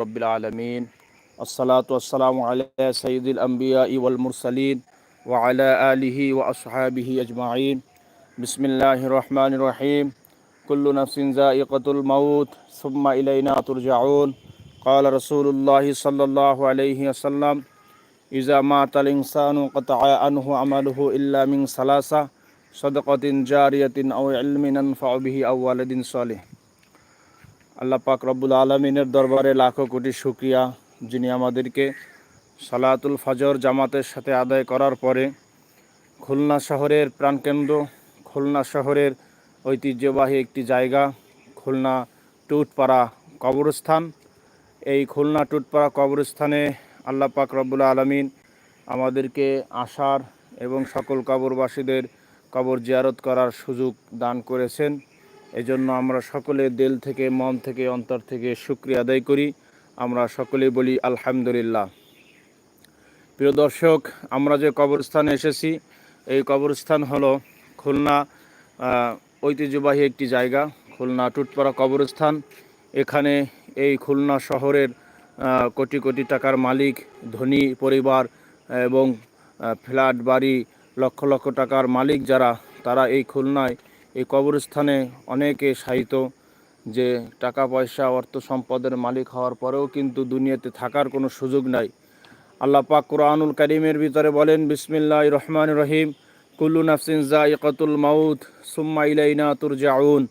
رب العالمين. الصلاة والسلام على سيد الأنبياء والمرسلين وعلى آله وأصحابه أجمعين. بسم الله الرحمن الرحيم. كل نفس ذائقة الموت ثم إلينا ترجعون. قال رسول الله صلى الله عليه وسلم إذا مات الإنسان قطع عنه عمله إلا من ثلاثة صدقة جارية أو علم ينفع به أو ولد صالح. আল্লাহ পাক রব্বুল আলমিনের দরবারে লাখো কোটি শুক্রিয়া, যিনি আমাদেরকে সালাতুল ফজর জামাতের সাথে আদায় করার পরে খুলনা শহরের প্রাণকেন্দ্র, খুলনা শহরের ঐতিহ্যবাহী একটি জায়গা, খুলনা টুটপাড়া কবরস্থান। এই খুলনা টুটপাড়া কবরস্থানে আল্লাহ পাক রব্বুল আলমিন আমাদেরকে আসার এবং সকল কবরবাসীদের কবর জিয়ারত করার সুযোগ দান করেছেন। এজন্য আমরা সকলে দিল থেকে, মন থেকে, অন্তর থেকে শুক্রিয়া আদায় করি। আমরা সকলে বলি আলহামদুলিল্লাহ। প্রিয় দর্শক, আমরা যে কবরস্থানে এসেছি, এই কবরস্থান হলো খুলনা ঐতিহ্যবাহী একটি জায়গা, খুলনা টুটপাড়া কবরস্থান। এখানে এই খুলনা শহরের কোটি কোটি টাকার মালিক, ধনী পরিবার এবং ফ্ল্যাট, বাড়ি, লক্ষ লক্ষ টাকার মালিক যারা, তারা এই খুলনায় এই কবরস্থানে অনেকে সাহিত্য যে টাকা পয়সা, অর্থ সম্পদের মালিক হওয়ার পরেও কিন্তু দুনিয়াতে থাকার কোনো সুযোগ নাই। আল্লাহ পাক কোরআনুল করিমের ভিতরে বলেন বিসমিল্লা রহমান রহিম, কুল্লু নাফসিন জাইকাতুল মাউত, সুম্মা ইলাইনা তুরজাউন।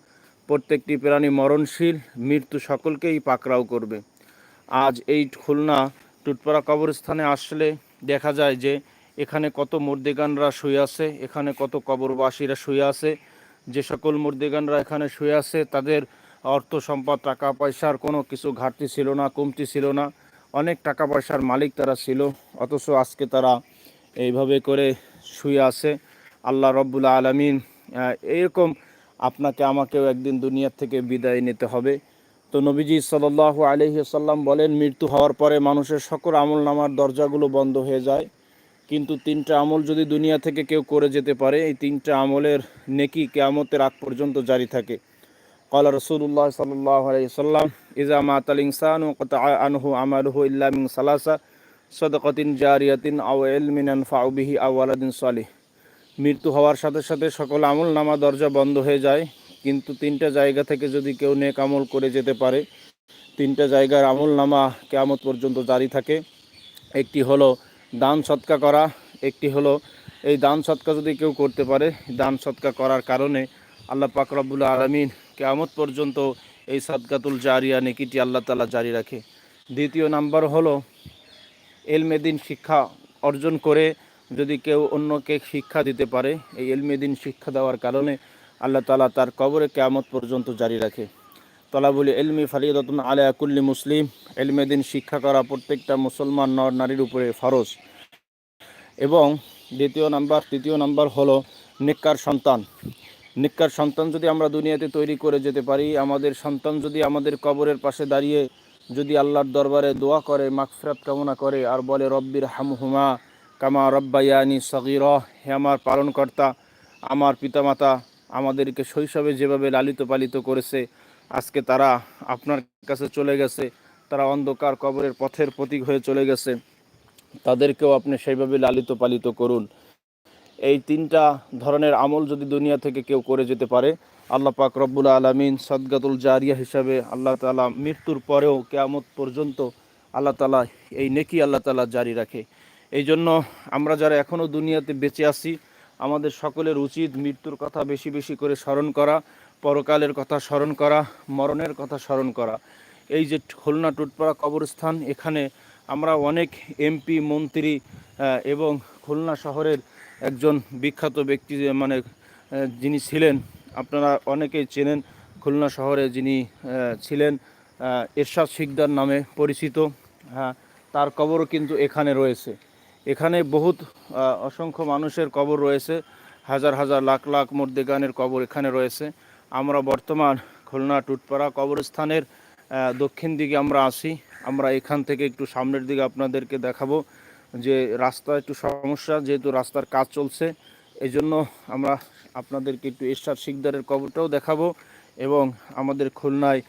প্রত্যেকটি প্রাণী মরণশীল, মৃত্যু সকলকেই পাকরাও করবে। আজ এই খুলনা টুটপাড়া কবরস্থানে আসলে দেখা যায় যে, এখানে কত মুর্দেগানরা শুয়ে আছে, এখানে কত কবরবাসীরা শুয়ে আছে যে সকল মুর্দেগানরা এখানে শুয়ে আছে, তাদের অর্থ সম্পদ, টাকা পয়সার কোনো কিছু ঘাটতি ছিল না, কমতি ছিল না। অনেক টাকা পয়সার মালিক তারা ছিল, অথচ আজকে তারা এইভাবে করে শুয়ে আছে। আল্লাহ রব্বুল আলমিন এরকম আপনাকে আমাকেও একদিন দুনিয়ার থেকে বিদায় নিতে হবে। তো নবীজি সাল্লাহ আলহিসাল্লাম বলেন, মৃত্যু হওয়ার পরে মানুষের সকল আমল নামার দরজাগুলো বন্ধ হয়ে যায়। কিন্তু তিনটা আমল যদি দুনিয়া থেকে কেউ করে যেতে পারে, এই তিনটা আমলের নেকি কেয়ামতের আগ পর্যন্ত জারি থাকে। কলা রসুল্লাহ সাল্লাহ সাল্লাম ইজা মাতাল ইনসান ও কত আনহু আমারহু ইল্লামিন সালাসা সদকতিন জারিয়াতিন আও এলমিনান ফাউবিহি আওয়ালাদিন সালিহ। মৃত্যু হওয়ার সাথে সাথে সকল আমল নামা দরজা বন্ধ হয়ে যায়, কিন্তু তিনটা জায়গা থেকে যদি কেউ নেক আমল করে যেতে পারে, তিনটা জায়গার আমল নামা কেয়ামত পর্যন্ত জারি থাকে। একটি হলো দান সৎকা করা। একটি হলো, এই দান সৎকা যদি কেউ করতে পারে, দান সৎকা করার কারণে আল্লাহ পাক রব্বুল আলমিন কেয়ামত পর্যন্ত এই সদকাতুল জারিয়া নেকিটি আল্লাহ তালা জারি রাখে। দ্বিতীয় নাম্বার হলো এলমেদিন শিক্ষা অর্জন করে যদি কেউ অন্যকে শিক্ষা দিতে পারে, এই এলমেদিন শিক্ষা দেওয়ার কারণে আল্লাহ তালা তার কবরে কেয়ামত পর্যন্ত জারি রাখে। তলাবুলি এলমি ফারিদতুন আলিয়া কুল্লি মুসলিম। এলমে দিন শিক্ষা করা প্রত্যেকটা মুসলমান নর নারীর উপরে ফরজ। এবং দ্বিতীয় নাম্বার, তৃতীয় নাম্বার হলো নিক্কার সন্তান। নিক্কার সন্তান যদি আমরা দুনিয়াতে তৈরি করে যেতে পারি, আমাদের সন্তান যদি আমাদের কবরের পাশে দাঁড়িয়ে যদি আল্লাহর দরবারে দোয়া করে, মাগফিরাত কামনা করে আর বলে, রব্বির হামহুমা কামা রব্বায়ানি সগির হে আমার পালনকর্তা, আমার পিতামাতা আমাদেরকে শৈশবে যেভাবে লালিত পালিত করেছে আজকে তারা আপনার কাছে চলে গেছে, তারা অন্ধকার কবরের পথের প্রতীক হয়ে চলে গেছে, তাদেরকেও আপনি সেইভাবে লালিত পালিত করুন। এই তিনটা ধরনের আমল যদি দুনিয়া থেকে কেউ করে যেতে পারে, আল্লাহ পাক রব্বুল আলমিন সদগাতুল জারিয়া হিসাবে আল্লাহ তালা মৃত্যুর পরেও কেয়ামত পর্যন্ত আল্লাহ তালা এই নেকি আল্লাহ তালা জারি রাখে। এই জন্য আমরা যারা এখনও দুনিয়াতে বেঁচে আছি, আমাদের সকলের উচিত মৃত্যুর কথা বেশি বেশি করে স্মরণ করা পরকালের কথা স্মরণ করা, মরণের কথা স্মরণ করা। এই যে খুলনা টুটপাড়া কবরস্থান, এখানে আমরা অনেক এমপি মন্ত্রী এবং খুলনা শহরের একজন বিখ্যাত ব্যক্তি মানে যিনি ছিলেন, আপনারা অনেকেই চেনেন, খুলনা শহরে যিনি ছিলেন এরশাদ শিকদার নামে পরিচিত। হ্যাঁ তার কবরও কিন্তু এখানে রয়েছে। এখানে বহুত অসংখ্য মানুষের কবর রয়েছে। হাজার হাজার লাখ লাখ মর্দেগানের কবর এখানে রয়েছে। আমরা বর্তমান খুলনা টুটপাড়া কবরস্থানের দক্ষিণ দিকে আমরা আসি আমরা এখান থেকে একটু সামনের দিকে আপনাদেরকে দেখাবো যে রাস্তা একটু সমস্যা, যেহেতু রাস্তার কাজ চলছে এই জন্য আমরা আপনাদেরকে একটু এরশাদ শিকদারের কবরটাও দেখাবো এবং আমাদের খুলনায়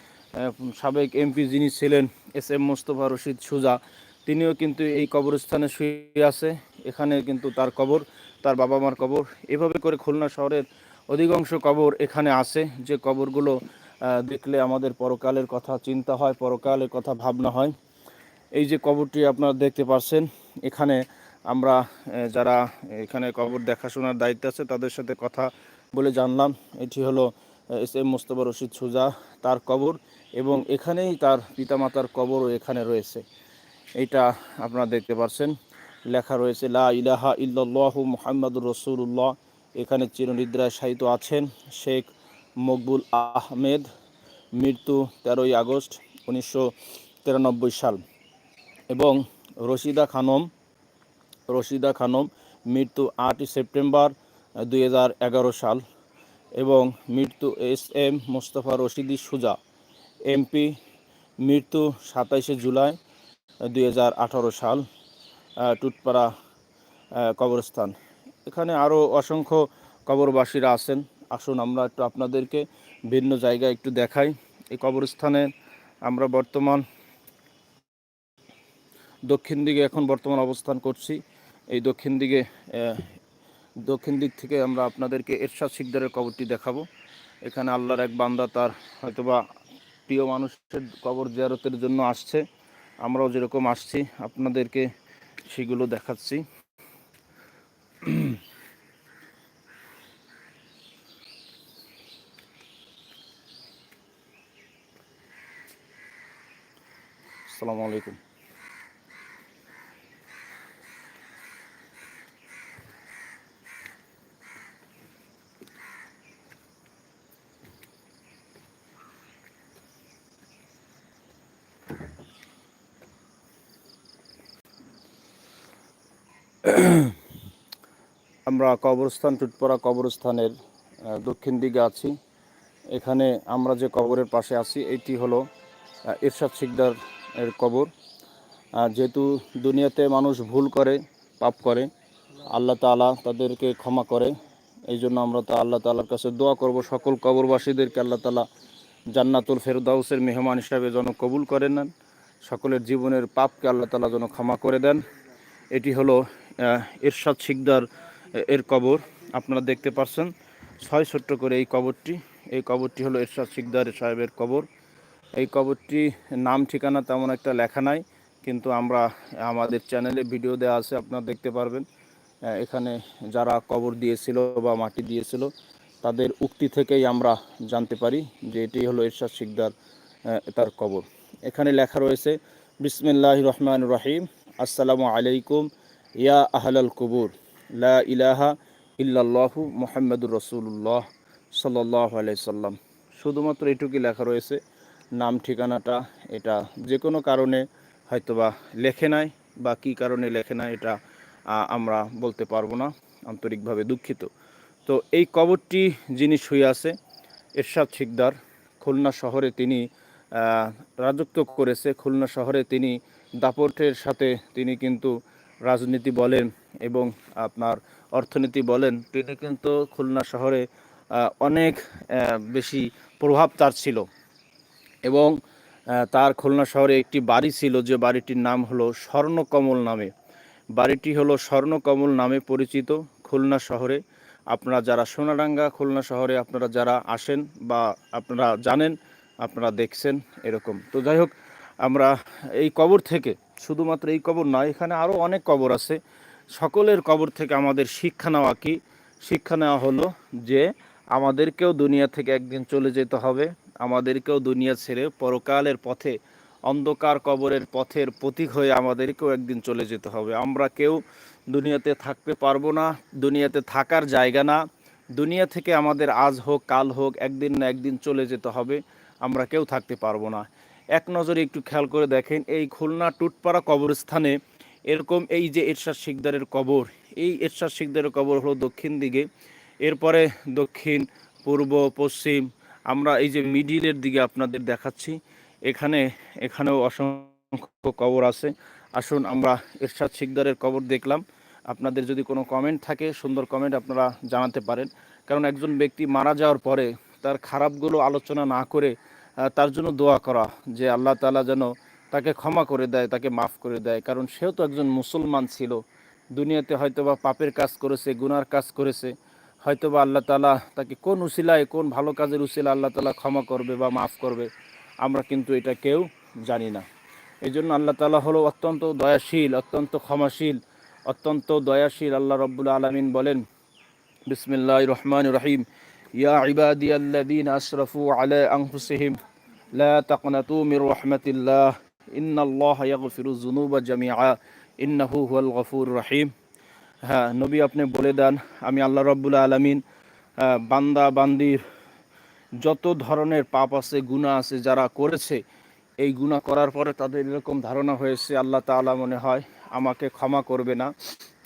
সাবেক এমপি যিনি ছিলেন, এস এম মোস্তফা রশিদ সুজা, তিনিও কিন্তু এই কবরস্থানে শুয়ে আছে। এখানে কিন্তু তার কবর, তার বাবা মার কবর। এভাবে করে খুলনা শহরের অধিকাংশ কবর এখানে আছে। যে কবরগুলো দেখলে আমাদের পরকালের কথা চিন্তা হয়, পরকালের কথা ভাবনা হয়। এই যে কবরটি আপনারা দেখতে পাচ্ছেন, এখানে আমরা যারা এখানে কবর দেখাশোনার দায়িত্ব আছে, তাদের সাথে কথা বলে জানলাম। এটি হলো এস এম মোস্তফা রশিদ সুজা তার কবর এবং এখানেই তার পিতামাতার কবরও এখানে রয়েছে। এটা আপনারা দেখতে পাচ্ছেন। লেখা রয়েছে, লা ইলাহা ইল্লাল্লাহু মুহাম্মাদুর রসুল্লাহ এখানে চিরনিদ্রায় শায়িত আছেন শেখ মকবুল আহমেদ, মৃত্যু তেরোই আগস্ট উনিশশো তিরানব্বই সাল। এবং রশিদা খানম রশিদা খানম মৃত্যু আটই সেপ্টেম্বর দুই হাজার এগারো সাল এবং মৃত্যু S M Mostafa Rashidi Suja MP মৃত্যু সাতাইশে জুলাই দুই হাজার আঠারো সাল টুটপাড়া কবরস্থান। এখানে আরও অসংখ্য কবরবাসীরা আছেন। আসুন আমরা একটু আপনাদেরকে ভিন্ন জায়গায় একটু দেখাই। এই কবরস্থানে আমরা বর্তমান দক্ষিণ দিকে এখন বর্তমান অবস্থান করছি। এই দক্ষিণ দিকে দক্ষিণ দিক থেকে আমরা আপনাদেরকে এরশাদ শিকদারের কবরটি দেখাবো। এখানে আল্লাহর এক বান্দা তার হয়তোবা প্রিয় মানুষের কবর জিয়ারতের জন্য আসছে। আমরাও যেরকম আসছি, আপনাদেরকে সেগুলো দেখাচ্ছি। আসসালামু আলাইকুম আমরা কবরস্থান, টুটপাড়া কবরস্থানের দক্ষিণ দিকে আছি। এখানে আমরা যে কবরের পাশে আছি, এটি হলো ইরশাদ শিকদার এর কবর। যেহেতু দুনিয়াতে মানুষ ভুল করে, পাপ করে, আল্লাহ তাআলা তাদেরকে ক্ষমা করে। এই জন্য আমরা তো আল্লাহ তাআলার কাছে দোয়া করব। সকল কবরবাসীদেরকে আল্লাহ তাআলা জান্নাতুল ফেরদাউসের মেহমান হিসাবে যেন কবুল করে নেন। সকলের জীবনের পাপকে আল্লাহ তাআলা যেন ক্ষমা করে দেন। এটি হলো ইরশাদ শিকদার এর কবর আপনারা দেখতে পাচ্ছেন ছয় ছোট্ট করে এই কবরটি। এই কবরটি হলো ইরশাদ শিকদার সাহেবের কবর। এই কবরটি নাম, ঠিকানা তেমন একটা লেখা নাই, কিন্তু আমরা আমাদের চ্যানেলে ভিডিও দেওয়া আছে, আপনারা দেখতে পারবেন। এখানে যারা কবর দিয়েছিল বা মাটি দিয়েছিল, তাদের উক্তি থেকেই আমরা জানতে পারি যে এটি হলো ইরশাদ শিকদার তার কবর। এখানে লেখা রয়েছে বিসমিল্লাহ রহমান রহিম, আসসালামু আলাইকুম, ইয়া আহলাল কুবুর। লা ইলাহা ইল্লাল্লাহু মুহাম্মাদুর রসুল্লাহ সাল্লাহ আলাইসাল্লাম শুধুমাত্র এটুকুই লেখা রয়েছে, নাম, ঠিকানাটা, এটা যে কোনো কারণে হয়তোবা লেখে নাই বা কী কারণে লেখে নাই, এটা আমরা বলতে পারব না, আন্তরিকভাবে দুঃখিত। তো এই কবরটি যিনি শুয়ে আছে, এরশাদ শিকদার, খুলনা শহরে তিনি রাজত্ব করেছে, খুলনা শহরে তিনি দাপটের সাথে তিনি কিন্তু রাজনীতি বলেন এবং আপনার অর্থনীতি বলেন, তিনি কিন্তু খুলনা শহরে অনেক বেশি প্রভাব তার ছিল। এবং তার খুলনা শহরে একটি বাড়ি ছিল, যে বাড়িটির নাম হলো স্বর্ণকমল নামে। বাড়িটি হলো স্বর্ণকমল নামে পরিচিত খুলনা শহরে। আপনারা যারা সোনাডাঙ্গা খুলনা শহরে, আপনারা যারা আসেন বা আপনারা জানেন, আপনারা দেখছেন এরকম। তো যাই হোক, আমরা এই কবর থেকে, শুধুমাত্র এই কবর নয় এখানে আরও অনেক কবর আছে। সকলের কবর থেকে আমাদের শিক্ষা নেওয়া কি? শিক্ষা নেওয়া হলো যে আমাদেরকেও দুনিয়া থেকে একদিন চলে যেতে হবে। আমাদেরকেও দুনিয়া ছেড়ে পরকালের পথে, অন্ধকার কবরের পথের প্রতীক হয়ে আমাদেরকেও একদিন চলে যেতে হবে। আমরা কেউ দুনিয়াতে থাকতে পারব না, দুনিয়াতে থাকার জায়গা না। দুনিয়া থেকে আমাদের আজ হোক, কাল হোক, একদিন না একদিন চলে যেতে হবে। আমরা কেউ থাকতে পারব না। এক নজরে একটু খেয়াল করে দেখেন, এই খুলনা টুটপাড়া কবরস্থানে এরকম এই যে এরশাদ শিকদারের কবর, এই এরশাদ শিকদারের কবর হলো দক্ষিণ দিকে। এরপরে দক্ষিণ, পূর্ব, পশ্চিম, আমরা এই যে মিডিলের দিকে আপনাদের দেখাচ্ছি। এখানে, এখানেও অসংখ্য কবর আছে। আসুন আমরা এরশাদ শিকদারের কবর দেখলাম। আপনাদের যদি কোনো কমেন্ট থাকে, সুন্দর কমেন্ট আপনারা জানাতে পারেন। কারণ একজন ব্যক্তি মারা যাওয়ার পরে তার খারাপগুলো আলোচনা না করে তার জন্য দোয়া করা, যে আল্লাহ তালা যেন তাকে ক্ষমা করে দেয়, তাকে মাফ করে দেয়। কারণ সেও তো একজন মুসলমান ছিল। দুনিয়াতে হয়তোবা পাপের কাজ করেছে, গুনার কাজ করেছে। হয়তোবা আল্লাহ তালা তাকে কোন উসিলায়, কোন ভালো কাজের উসিলা আল্লাহ তালা ক্ষমা করবে বা মাফ করবে, আমরা কিন্তু এটা কেউ জানি না। এই জন্য আল্লাহ তাআলা হলো অত্যন্ত দয়াশীল, অত্যন্ত ক্ষমাশীল, অত্যন্ত দয়াশীল। আল্লাহ রব্বুল আলমিন বলেন বিসমিল্লাহ রহমান রহিম। ইয়া ইবাদি আশরফু আলা আনফুসিহিম, লা তাকনাতু মির রাহমাতিল্লাহ। ইন্নাল্লাহ ইয়াগফিরু যুনুবা জামিআ, ইন্নাহু হুয়াল গফুর রহিম। হ্যাঁ নবী আপনি বলে দেন, আমি আল্লাহ রব্বুল আলমিন বান্দা, বান্দির, যত ধরনের পাপ আছে, গুনাহ আছে যারা করেছে, এই গুনাহ করার পরে তাদের এরকম ধারণা হয়েছে, আল্লাহ তাআলা মনে হয় আমাকে ক্ষমা করবে না।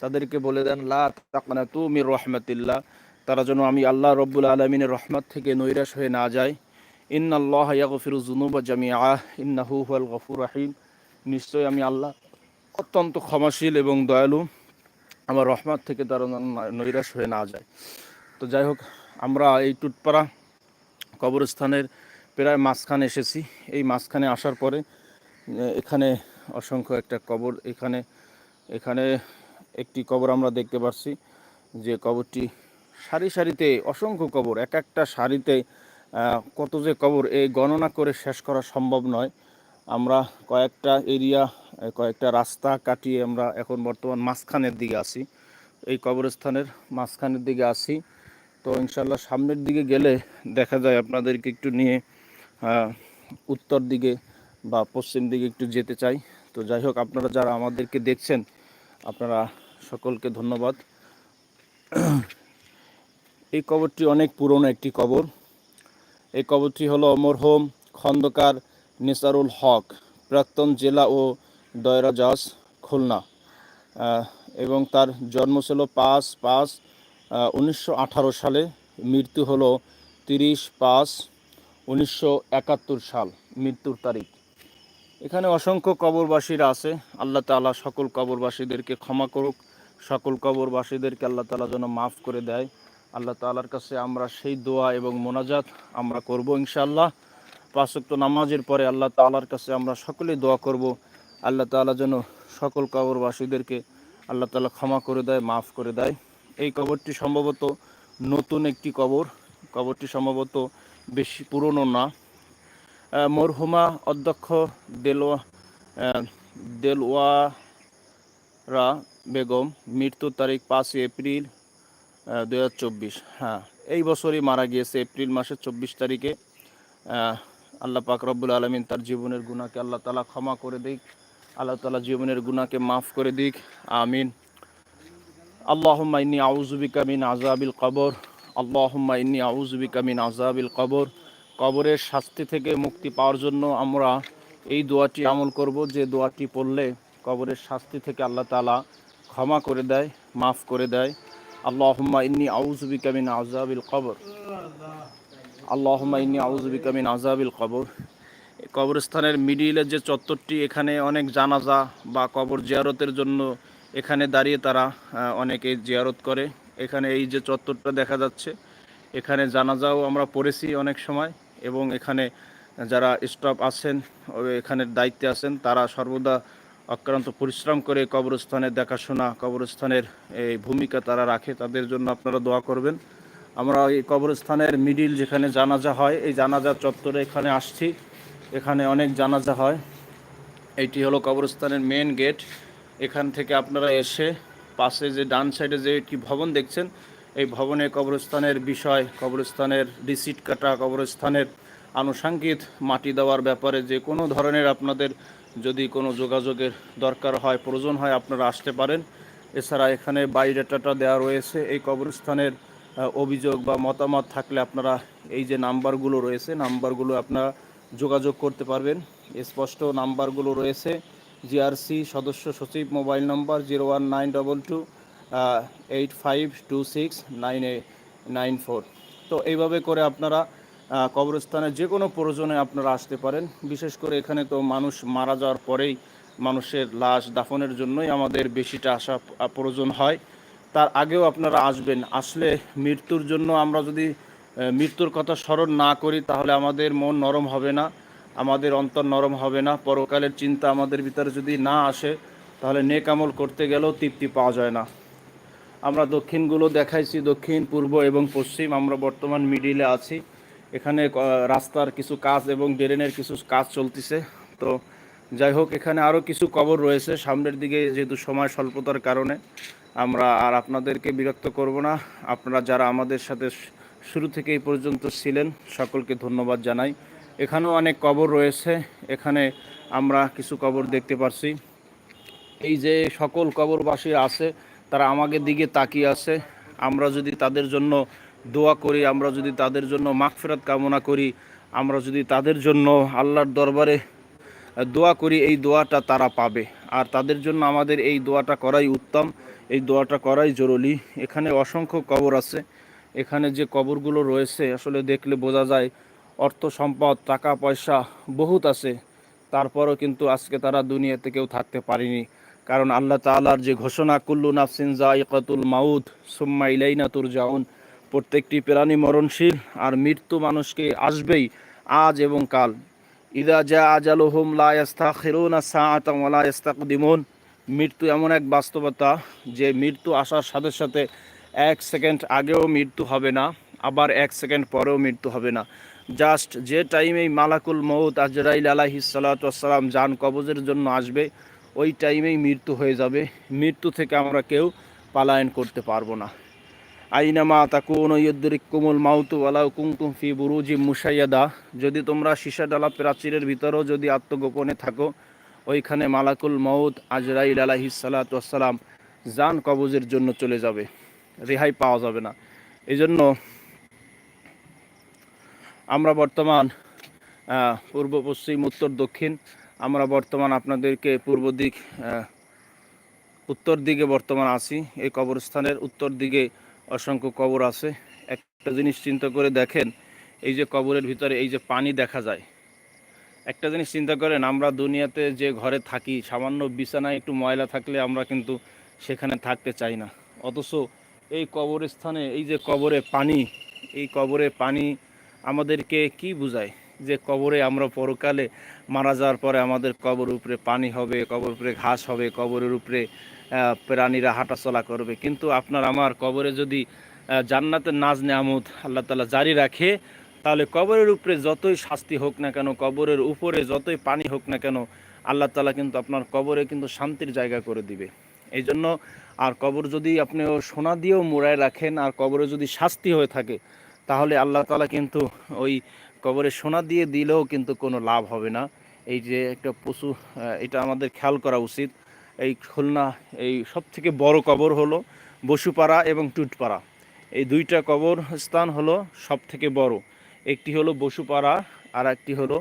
তাদেরকে বলে দেন, লা তাকনা মির রহমাতিল্লাহ। তারা যেন আমি আল্লাহ রব্বুল আলমিনের রহমত থেকে নৈরাশ হয়ে না যায়। ইন্নাল্লাহ ইয়াগফিরু যুনুবা জামিআ, ইন্নাহু হুয়াল গফুর রহিম। নিশ্চয়ই আমি আল্লাহ অত্যন্ত ক্ষমাশীল এবং দয়ালু। আমার রহমত থেকে তারা নৈরাশ হয়ে না যায়। তো যাই হোক, আমরা এই টুটপাড়া কবরস্থানের প্রায় মাঝখানে এসেছি। এই মাঝখানে আসার পরে এখানে অসংখ্য একটা কবর, এখানে এখানে একটি কবর আমরা দেখতে পাচ্ছি যে কবরটি সারি সারিতে, অসংখ্য কবর, এক একটা সারিতে কত যে কবর, এই গণনা করে শেষ করা সম্ভব নয়। আমরা কয়েকটা এরিয়া কয়েকটা রাস্তা কাটিয়ে আমরা এখন বর্তমান মাঝখানের দিকে আছি। এই কবরস্থানের মাঝখানের দিকে আছি। তো ইনশাল্লাহ সামনের দিকে গেলে দেখা যায় আপনাদেরকে একটু নিয়ে উত্তর দিকে বা পশ্চিম দিকে একটু যেতে চাই। তো যাই হোক, আপনারা যারা আমাদেরকে দেখছেন, আপনারা সকলকে ধন্যবাদ। এই কবরটি অনেক পুরনো একটি কবর। এই কবরটি হলো মরহুম খন্দকার নিসারুল হক, প্রাক্তন জেলা ও দয়রা জজ খুলনা। এবং তার জন্ম ছিল পাঁচ পাঁচ উনিশশো সালে, মৃত্যু হলো তিরিশ পাঁচ, উনিশশো সাল, মৃত্যুর তারিখ। এখানে অসংখ্য কবরবাসীরা আছে, আল্লাহ তাআলা সকল কবরবাসীদেরকে ক্ষমা করুক, সকল কবরবাসীদেরকে আল্লাহ তাআলা যেন মাফ করে দেয়। আল্লাহ তালার কাছে আমরা সেই দোয়া এবং মোনাজাত আমরা করব ইনশাআল্লাহ। পাঁচক্ত নামাজের পরে আল্লাহ তাআলার কাছে আমরা সকলেই দোয়া করব। আল্লাহ তাআলা যেন সকল কবরবাসীদেরকে আল্লাহ তালা ক্ষমা করে দেয়, মাফ করে দেয়। এই কবরটি সম্ভবত নতুন একটি কবর। কবরটি সম্ভবত বেশি পুরনো না। মরহুমা অধ্যক্ষ দেলোয়া দেলওয়ারা বেগম, মৃত্যুর তারিখ পাঁচই এপ্রিল দু হাজার চব্বিশ। হ্যাঁ এই বছরই মারা গিয়েছে এপ্রিল মাসের চব্বিশ তারিখে। আল্লাহ পাক রব্বুল আলমিন তার জীবনের গুণাকে আল্লাহ তালা ক্ষমা করে দিক, আল্লাহ তালা জীবনের গুণাকে মাফ করে দিক। আমিন। আল্লাহুম্মা ইন্নি আউযুবিকা মিন আযাবিল কবর। আল্লাহুম্মা ইন্নি আউযুবিকা মিন আযাবিল কবর। কবরের শাস্তি থেকে মুক্তি পাওয়ার জন্য আমরা এই দোয়াটি আমল করব। যে দোয়াটি পড়লে কবরের শাস্তি থেকে আল্লাহ তালা ক্ষমা করে দেয়, মাফ করে দেয়। ইন্নি আউযুবিকা মিন আযাবিল কবর। আল্লাহুম্মা ইন্নি আউযুবিকা মিন আযাবিল কবর। এই কবরস্থানের মিডিলের যে চত্বরটি, এখানে অনেক জানাজা বা কবর জিয়ারতের জন্য এখানে দাঁড়িয়ে তারা অনেকে জিয়ারত করে। এখানে এই যে চত্বরটা দেখা যাচ্ছে, এখানে জানাজাও আমরা পড়েছি অনেক সময় এবং এখানে যারা স্টাফ আছেন এখানের দায়িত্বে আছেন, তারা সর্বদা অক্রান্ত পরিশ্রম করে কবরস্থানের দেখাশোনা, কবরস্থানের এই ভূমিকা তারা রাখে, তাদের জন্য আপনারা দোয়া করবেন। আমরা এই কবরস্থানের মিডিল যেখানে জানাজা হয়, এই জানাজা চত্বরে এখানে আসছি। এখানে অনেক জানাজা হয়। এইটি হলো কবরস্থানের মেন গেট। এখান থেকে আপনারা এসে পাশে যে ডান সাইডে যে একটি ভবন দেখছেন, এই ভবনে কবরস্থানের বিষয়, কবরস্থানের রিসিট কাটা, কবরস্থানের আনুষাঙ্গিক মাটি দেওয়ার ব্যাপারে যে কোনো ধরনের আপনাদের যদি কোনো যোগাযোগের দরকার হয়, প্রয়োজন হয়, আপনারা আসতে পারেন। এছাড়া এখানে বায়োডাটাটা দেওয়া রয়েছে। এই কবরস্থানের অভিযোগ বা মতামত থাকলে আপনারা এই যে নাম্বারগুলো রয়েছে, নাম্বারগুলো আপনারা যোগাযোগ করতে পারবেন। স্পষ্ট নাম্বারগুলো রয়েছে, জিআরসি সদস্য সচিব mobile number zero one nine double two eight five two six nine nine four. তো এইভাবে করে আপনারা কবরস্থানে যে কোনো প্রয়োজনে আপনারা আসতে পারেন। বিশেষ করে এখানে তো মানুষ মারা যাওয়ার পরেই মানুষের লাশ দাফনের জন্যই আমাদের বেশিটা আসা প্রয়োজন হয়। তার আগেও আপনারা আসবেন। আসলে মৃত্যুর জন্য আমরা যদি মৃত্যুর কথা স্মরণ না করি, তাহলে আমাদের মন নরম হবে না, আমাদের অন্তর নরম হবে না, পরকালের চিন্তা আমাদের ভিতরে যদি না আসে, তাহলে নেক আমল করতে গেলেও তৃপ্তি পাওয়া যায় না। আমরা দক্ষিণগুলো দেখাইছি, দক্ষিণ, পূর্ব এবং পশ্চিম। আমরা বর্তমান মিডিলে আছি। এখানে রাস্তার কিছু কাজ এবং ড্রেনের কিছু কাজ চলতেছে। তো যাই হোক, এখানে আরও কিছু কবর রয়েছে। সামনের দিকে যেহেতু সময় স্বল্পতার কারণে আমরা আর আপনাদেরকে বিরক্ত করব না। আপনারা যারা আমাদের সাথে শুরু থেকে এই পর্যন্ত ছিলেন, সকলকে ধন্যবাদ জানাই। এখানেও অনেক কবর রয়েছে। এখানে আমরা কিছু কবর দেখতে পারছি। এই যে সকল কবরবাসী আছে, তারা আমাদের দিকে তাকিয়ে আছে। আমরা যদি তাদের জন্য দোয়া করি, আমরা যদি তাদের জন্য মাগফেরাত কামনা করি, আমরা যদি তাদের জন্য আল্লাহর দরবারে দোয়া করি, এই দোয়াটা তারা পাবে। আর তাদের জন্য আমাদের এই দোয়াটা করাই উত্তম, এই দোয়াটা করাই জরুরি। এখানে অসংখ্য কবর আছে। এখানে যে কবরগুলো রয়েছে, আসলে দেখলে বোঝা যায়, অর্থ সম্পদ, টাকা, পয়সা বহুত আছে। তারপরও কিন্তু আজকে তারা দুনিয়াতে কেউ থাকতে পারেনি। কারণ আল্লাহ তালার যে ঘোষণা, কুল্লু নাফসিন জাইকাতুল মাউদ সুম্মা ইলাইনা তুর জাউন প্রত্যেকটি প্রাণী মরণশীল আর মৃত্যু মানুষকে আসবেই আজ এবং কাল। ইদা জা আজালুহুম লাস্তা খেরুনা ওয়া দিমন মৃত্যু এমন এক বাস্তবতা যে মৃত্যু আসার সাথে সাথে এক সেকেন্ড আগেও মৃত্যু হবে না, আবার এক সেকেন্ড পরেও মৃত্যু হবে না। জাস্ট যে টাইমেই মালাকুল মৌত আজরাইল আলাহি সালাতাম যান কবজের জন্য আসবে, ওই টাইমেই মৃত্যু হয়ে যাবে। মৃত্যু থেকে আমরা কেউ পালায়ন করতে পারব না। আইনামা তাকুন কুমুল মাউতু আলাউ কুমকুম ফি বুরুজি মুসাইয়াদা যদি তোমরা সীসা ডালা প্রাচীরের ভিতরেও যদি আত্মগোপনে থাকো, ওইখানে মালাকুল মৌত আজরাইল আলাহি সালাতাম জান কবজের জন্য চলে যাবে, রেহাই পাওয়া যাবে না। এই জন্য আমরা বর্তমান পূর্ব, পশ্চিম, উত্তর, দক্ষিণ, আমরা বর্তমান আপনাদেরকে পূর্ব দিক উত্তর দিকে বর্তমান আছি, এই কবরস্থানের উত্তর দিকে অসংখ্য কবর আছে। একটা জিনিস চিন্তা করে দেখেন, এই যে কবরের ভিতরে এই যে পানি দেখা যায়। একটা জিনিস চিন্তা করেন, আমরা দুনিয়াতে যে ঘরে থাকি, সামান্য বিছানায় একটু ময়লা থাকলে আমরা কিন্তু সেখানে থাকতে চাই না। অথচ এই কবরস্থানে, এই যে কবরে পানি, এই কবরে পানি আমাদেরকে কি বুঝায়? যে কবরে আমরা পরকালে মারা যাওয়ার পরে আমাদের কবর উপরে পানি হবে, কবর উপরে ঘাস হবে, কবরের উপরে প্রাণীরা হাঁটাচলা করবে। কিন্তু আপনার আমার কবরে যদি জান্নাতের নাজ নেয়ামত আল্লাহ তালা জারি রাখে, তাহলে কবরের উপরে যতই শাস্তি হোক না কেন, কবরের উপরে যতই পানি হোক না কেন, আল্লাহ তালা কিন্তু আপনার কবরে কিন্তু শান্তির জায়গা করে দিবে। এই জন্য আর কবর যদি আপনি সোনা দিয়েও মোড়ায় রাখেন, আর কবরে যদি শাস্তি হয়ে থাকে, তাহলে আল্লাহ তালা কিন্তু ওই কবরে সোনা দিয়ে দিলেও কিন্তু কোনো লাভ হবে না। এই যে একটা পশু এটা আমাদের খেয়াল করা উচিত। এই খুলনা এই সব থেকে বড় কবর হলো বসুপাড়া এবং টুটপাড়া। এই দুইটা কবর স্থান হলো সব থেকে বড়। একটি হলো বসুপাড়া আর একটি হলো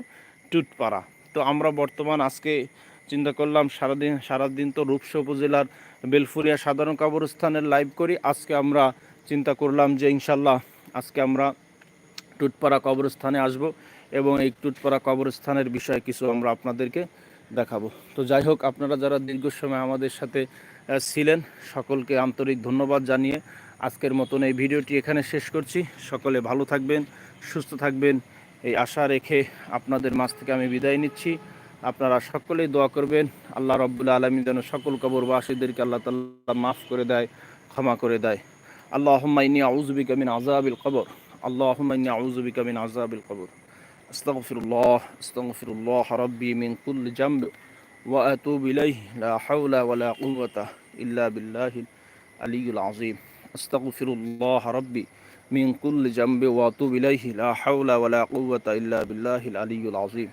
টুটপাড়া। তো আমরা বর্তমান আজকে চিন্তা করলাম, সারাদিন সারাদিন তো রূপসা উপজেলার বেলফুরিয়া সাধারণ কবরস্থানের লাইভ করি। আজকে আমরা চিন্তা করলাম যে ইনশাল্লাহ আজকে আমরা টুটপাড়া কবরস্থানে আসব এবং এই টুটপাড়া কবরস্থানের বিষয়ে কিছু আমরা আপনাদেরকে দেখাবো। তো যাই হোক, আপনারা যারা দীর্ঘ সময় আমাদের সাথে ছিলেন, সকলকে আন্তরিক ধন্যবাদ জানিয়ে আজকের মতন এই ভিডিওটি এখানে শেষ করছি। সকলে ভালো থাকবেন, সুস্থ থাকবেন। এই আশা রেখে আপনাদের মাছ থেকে আমি বিদায় নিচ্ছি। আপনারা সকলেই দোয়া করবেন, আল্লাহ রব্বুল্লা আলমী যেন সকল কবর কবরবাসীদেরকে আল্লাহ তাল্লাহ মাফ করে দেয়, ক্ষমা করে দেয়। আল্লাহ ইনি আউজবিকা মিন আজাবিল কবর। اللهم إني أعوذ بك من عذاب القبر. أستغفر الله أستغفر الله ربي من كل جنب وأتوب إليه. لا حول ولا قوة إلا بالله العلي العظيم. أستغفر الله ربي من كل جنب وأتوب إليه. لا حول ولا قوة إلا بالله العلي العظيم.